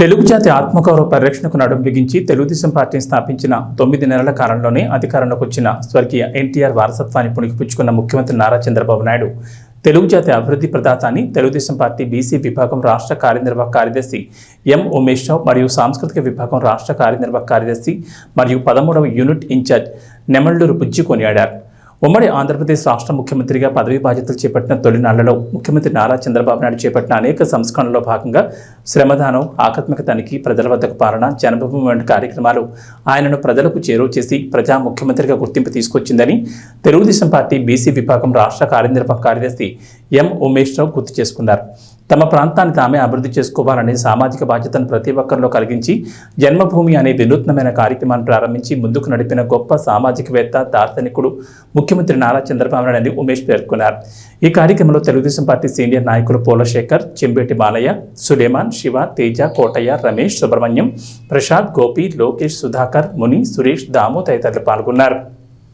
తెలుగు జాతి ఆత్మగౌరవ పరిరక్షణకు నడుం బిగించి తెలుగుదేశం పార్టీని స్థాపించిన తొమ్మిది నెలల కాలంలోనే అధికారంలోకి వచ్చిన స్వర్గీయ ఎన్టీఆర్ వారసత్వాన్ని పుణికిపుచ్చుకున్న ముఖ్యమంత్రి నారా చంద్రబాబు నాయుడు. తెలుగు జాతి అభివృద్ధి ప్రదాతాన్ని తెలుగుదేశం పార్టీ బీసీ విభాగం రాష్ట్ర కార్యనిర్వాహక కార్యదర్శి ఎం ఉమేష్ రావు మరియు సాంస్కృతిక విభాగం రాష్ట్ర కార్యనిర్వాహక కార్యదర్శి మరియు పదమూడవ యూనిట్ ఇన్ఛార్జ్ నెమళ్ళూరు బుజ్జి కొనియాడారు. ఉమ్మడి ఆంధ్రప్రదేశ్ రాష్ట్ర ముఖ్యమంత్రిగా పదవీ బాధ్యతలు చేపట్టిన తొలినాళ్ళలో ముఖ్యమంత్రి నారా చంద్రబాబు నాయుడు చేపట్టిన అనేక సంస్కరణలో భాగంగా శ్రమదానం ఆకస్మిక తనిఖీ ప్రజల వద్దకు పాలన జనభూమి వంటి కార్యక్రమాలు ఆయనను ప్రజలకు చేరువ చేసి ప్రజా ముఖ్యమంత్రిగా గుర్తింపు తీసుకొచ్చిందని తెలుగుదేశం పార్టీ బీసీ విభాగం రాష్ట్ర కార్యనిర్వాహక కార్యదర్శి ఎం ఉమేష్ రావు గుర్తు చేసుకున్నారు. తమ ప్రాంతాన్ని తామే అభివృద్ధి చేసుకోవాలనే సామాజిక బాధ్యతను ప్రతి ఒక్కరిలో కలిగించి జన్మభూమి అనే వినూత్నమైన కార్యక్రమాన్ని ప్రారంభించి ముందుకు నడిపిన గొప్ప సామాజికవేత్త దార్శనికుడు ముఖ్యమంత్రి నారా చంద్రబాబు నాయుడు అని ఉమేష్ పేర్కొన్నారు. ఈ కార్యక్రమంలో తెలుగుదేశం పార్టీ సీనియర్ నాయకులు పోలశేఖర్ చెంబేటి బాలయ్య సులేమాన్ శివ తేజ కోటయ్య రమేష్ సుబ్రహ్మణ్యం ప్రసాద్ గోపి లోకేష్ సుధాకర్ ముని సురేష్ దాము తదితరులు పాల్గొన్నారు.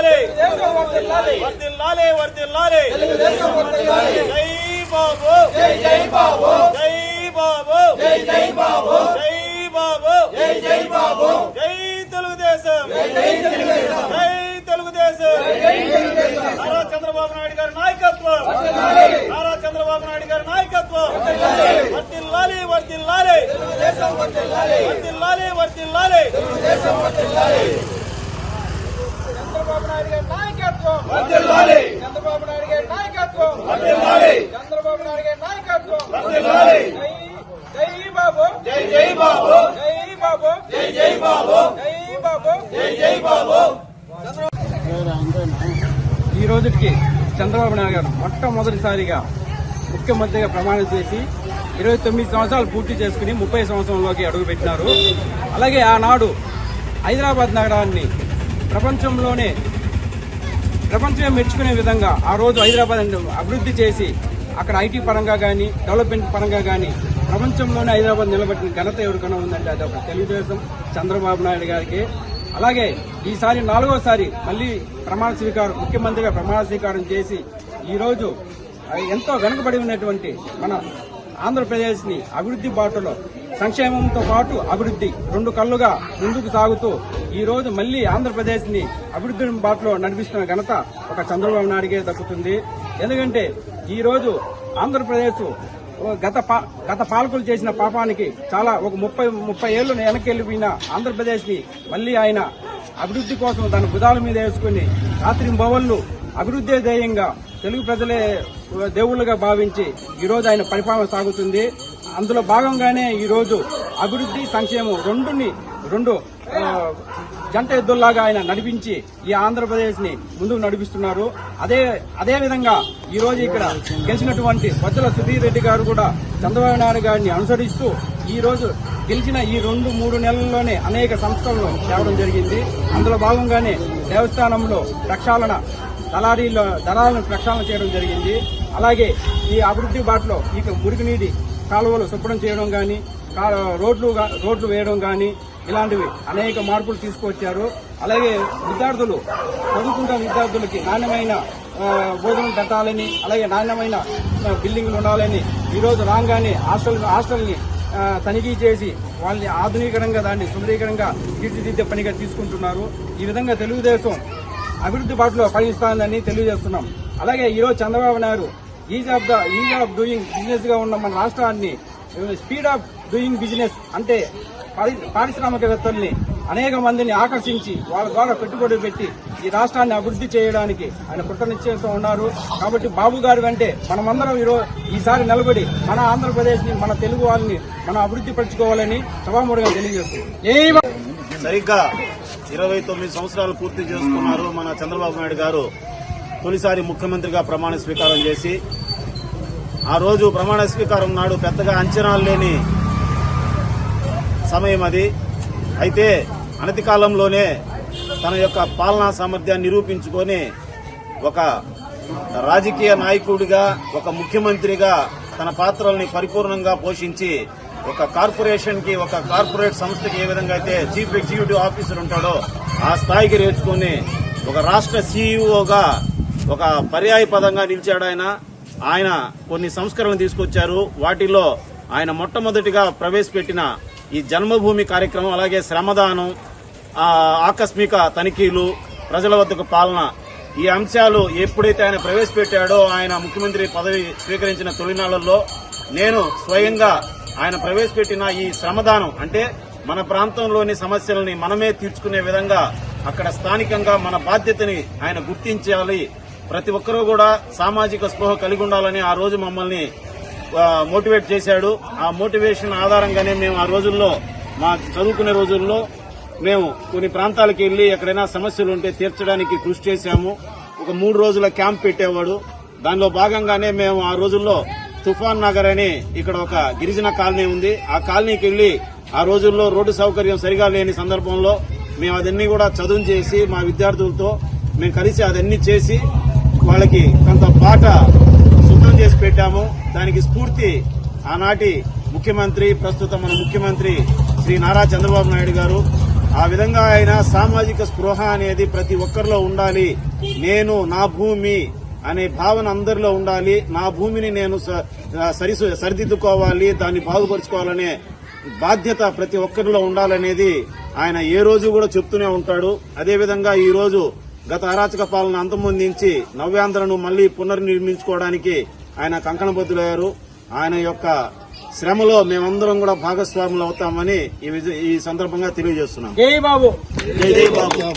వర్ధిల్లాలి తెలుగుదేశం వర్ధిల్లాలి జై బాబు. జై బాబు. జై బాబు. జై బాబు. జై బాబు. జై బాబు. జై తెలుగుదేశం. జై తెలుగుదేశం. నారా చంద్రబాబు నాయుడు గారి నాయకత్వం. నారా చంద్రబాబు నాయుడు గారి నాయకత్వం. వర్ధిల్లాలి వర్ధిల్లాలి తెలుగుదేశం వర్ధిల్లాలి వర్ధిల్లాలి వర్ధిల్లాలి తెలుగుదేశం వర్ధిల్లాలి చంద్రబాబు నాయుడు గారి నాయకత్వం వర్ధిల్లాలి చంద్రబాబు నాయుడు గారి నాయకత్వం. వర్ధిల్లాలి చంద్రబాబు నాయుడు గారి నాయకత్వం. వర్ధిల్లాలి జై జై బాబు. జై జై బాబు. జై బాబు. జై జై బాబు. జై బాబు. జై జై బాబు. ఈ రోజుకి చంద్రబాబు నాయుడు గారు మొట్టమొదటిసారిగా ముఖ్యమంత్రిగా ప్రమాణం చేసి ఇరవై తొమ్మిది సంవత్సరాలు పూర్తి చేసుకుని ముప్పై సంవత్సరంలోకి అడుగుపెట్టినారు అలాగే ఆనాడు హైదరాబాద్ నగరాన్ని ప్రపంచంలోనే ప్రపంచమే మెచ్చుకునే విధంగా ఆ రోజు హైదరాబాద్ అభివృద్ధి చేసి అక్కడ ఐటీ పరంగా కానీ డెవలప్మెంట్ పరంగా కానీ ప్రపంచంలోనే హైదరాబాద్ నిలబెట్టిన ఘనత ఎవరికైనా ఉందంటే అది ఒక తెలుగుదేశం చంద్రబాబు నాయుడు గారికి. అలాగే ఈసారి నాలుగోసారి మళ్ళీ ప్రమాణ స్వీకారం ముఖ్యమంత్రిగా ప్రమాణ స్వీకారం చేసి ఈరోజు ఎంతో వెనుకబడి ఉన్నటువంటి మన ఆంధ్రప్రదేశ్ని అభివృద్ధి బాటలో సంక్షేమంతో పాటు అభివృద్ధి రెండు కళ్ళుగా ముందుకు సాగుతూ ఈ రోజు మళ్ళీ ఆంధ్రప్రదేశ్ని అభివృద్ధి బాటలో నడిపిస్తున్న ఘనత ఒక చంద్రబాబు నాయుడుగే దక్కుతుంది. ఎందుకంటే ఈ రోజు ఆంధ్రప్రదేశ్ గత పా- గత పాలకులు చేసిన పాపానికి చాలా ఒక ముప్పై ముప్పై ఏళ్ళు వెనక్కి వెళ్ళిపోయిన ఆంధ్రప్రదేశ్ని మళ్ళీ ఆయన అభివృద్ధి కోసం తన భుజాల మీద వేసుకుని రాత్రి భవన్లు అభివృద్ధి ధ్యేయంగా తెలుగు ప్రజలే దేవుళ్ళుగా భావించి ఈ రోజు ఆయన పరిపాలన సాగుతుంది. అందులో భాగంగానే ఈరోజు అభివృద్ధి సంక్షేమం రెండుని రెండు జంట ఎద్దుల్లాగా ఆయన నడిపించి ఈ ఆంధ్రప్రదేశ్ని ముందుకు నడిపిస్తున్నారు. అదే అదే విధంగా ఈరోజు ఇక్కడ గెలిచినటువంటి బొజ్జల సుధీర్ రెడ్డి గారు కూడా చంద్రబాబు నాయుడు గారిని అనుసరిస్తూ ఈరోజు గెలిచిన ఈ రెండు మూడు నెలల్లోనే అనేక సంస్థలను తేవడం జరిగింది. అందులో భాగంగానే దేవస్థానంలో ప్రక్షాళన దళారీల దళాలను ప్రక్షాళన చేయడం జరిగింది. అలాగే ఈ అభివృద్ధి బాటలో ఈ మురుగునీటి కాలువలు శుభ్రం చేయడం కానీ రోడ్లు రోడ్లు వేయడం కానీ ఇలాంటివి అనేక మార్పులు తీసుకువచ్చారు అలాగే విద్యార్థులు చదువుకుంటున్న విద్యార్థులకి నాణ్యమైన భోజనం పెట్టాలని అలాగే నాణ్యమైన బిల్డింగ్లు ఉండాలని ఈరోజు రాగానే హాస్టల్ హాస్టల్ని తనిఖీ చేసి వాళ్ళని ఆధునీకరంగా దాన్ని సుందరీకరంగా తీర్చిదిద్దే పనిగా తీసుకుంటున్నారు. ఈ విధంగా తెలుగుదేశం అభివృద్ధి బాటలో పయనిస్తానని తెలియజేస్తున్నాం. అలాగే ఈరోజు Chandrababu Naidu ease of the ease of doing బిజినెస్గా ఉన్న మన రాష్ట్రాన్ని స్పీడ్ ఆఫ్ డూయింగ్ బిజినెస్ అంటే పారి- పారిశ్రామికవేత్తల్ని అనేక మందిని ఆకర్షించి వాళ్ళ ద్వారా పెట్టుబడులు పెట్టి ఈ రాష్ట్రాన్ని అభివృద్ధి చేయడానికి ఆయన కృతనిశ్చయంతో ఉన్నారు. కాబట్టి బాబు గారి వెంటే మనమందరం ఈరోజు ఈసారి నిలబడి మన ఆంధ్రప్రదేశ్ని మన తెలుగు వాళ్ళని మనం అభివృద్ధి పరచుకోవాలని సభాముడిగా తెలియజేస్తుంది సరిగ్గా ఇరవై తొమ్మిది సంవత్సరాలు పూర్తి చేసుకున్నారు మన చంద్రబాబు నాయుడు గారు. తొలిసారి ముఖ్యమంత్రిగా ప్రమాణ స్వీకారం చేసి ఆ రోజు ప్రమాణ స్వీకారం నాడు పెద్దగా అంచనాలు లేని సమయం అది. అయితే అనతి కాలంలోనే తన యొక్క పాలనా సామర్థ్యాన్ని నిరూపించుకొని ఒక రాజకీయ నాయకుడిగా ఒక ముఖ్యమంత్రిగా తన పాత్రల్ని పరిపూర్ణంగా పోషించి ఒక కార్పొరేషన్కి ఒక కార్పొరేట్ సంస్థకి ఏ విధంగా అయితే చీఫ్ ఎగ్జిక్యూటివ్ ఆఫీసర్ ఉంటాడో ఆ స్థాయికి నేర్చుకుని ఒక రాష్ట్ర సీఈఓగా ఒక పర్యాయ పదంగా నిలిచాడు ఆయన. ఆయన కొన్ని సంస్కరణలు తీసుకొచ్చారు. వాటిలో ఆయన మొట్టమొదటిగా ప్రవేశపెట్టిన ఈ జన్మభూమి కార్యక్రమం అలాగే శ్రమదానం ఆకస్మిక తనిఖీలు ప్రజల వద్దకు పాలన ఈ అంశాలు ఎప్పుడైతే ఆయన ప్రవేశపెట్టాడో ఆయన ముఖ్యమంత్రి పదవి స్వీకరించిన తొలినాళ్ళలో నేను స్వయంగా ఆయన ప్రవేశపెట్టిన ఈ శ్రమదానం అంటే మన ప్రాంతంలోని సమస్యలని మనమే తీర్చుకునే విధంగా అక్కడ స్థానికంగా మన బాధ్యతని ఆయన గుర్తించాలి. ప్రతి ఒక్కరూ కూడా సామాజిక స్పృహ కలిగి ఉండాలని ఆ రోజు మమ్మల్ని మోటివేట్ చేశాడు. ఆ మోటివేషన్ ఆధారంగానే మేము ఆ రోజుల్లో మా చదువుకునే రోజుల్లో మేము కొన్ని ప్రాంతాలకు వెళ్ళి ఎక్కడైనా సమస్యలు ఉంటే తీర్చడానికి కృషి చేశాము. ఒక మూడు రోజుల క్యాంప్ పెట్టేవాడు. దానిలో భాగంగానే మేము ఆ రోజుల్లో తుఫాన్ నగర్ అని ఇక్కడ ఒక గిరిజన కాలనీ ఉంది. ఆ కాలనీకి వెళ్ళి ఆ రోజుల్లో రోడ్డు సౌకర్యం సరిగా లేని సందర్భంలో మేము అదన్నీ కూడా చదువు చేసి మా విద్యార్థులతో మేము కలిసి అదన్నీ చేసి వాళ్ళకి కొంత పాట శుద్ధం చేసి పెట్టాము. దానికి స్ఫూర్తి ఆనాటి ముఖ్యమంత్రి ప్రస్తుత మన ముఖ్యమంత్రి శ్రీ నారా చంద్రబాబు నాయుడు గారు. ఆ విధంగా ఆయన సామాజిక స్పృహ అనేది ప్రతి ఒక్కరిలో ఉండాలి. నేను నా భూమి అనే భావన అందరిలో ఉండాలి. నా భూమిని నేను స- సరి సరిదిద్దుకోవాలి. దాన్ని బాగుపరుచుకోవాలనే బాధ్యత ప్రతి ఒక్కరిలో ఉండాలనేది ఆయన ఏ రోజు కూడా చెప్తూనే ఉంటాడు. అదేవిధంగా ఈరోజు గత అరాచక పాలన అంతమొందించి నవ్యాంధ్రను మళ్ళీ పునర్నిర్మించుకోవడానికి ఆయన కంకణబద్దులయ్యారు. ఆయన యొక్క శ్రమలో మేమందరం కూడా భాగస్వాములు అవుతామని ఈ సందర్భంగా తెలియజేస్తున్నాం. జై బాబు. జై జై బాబు.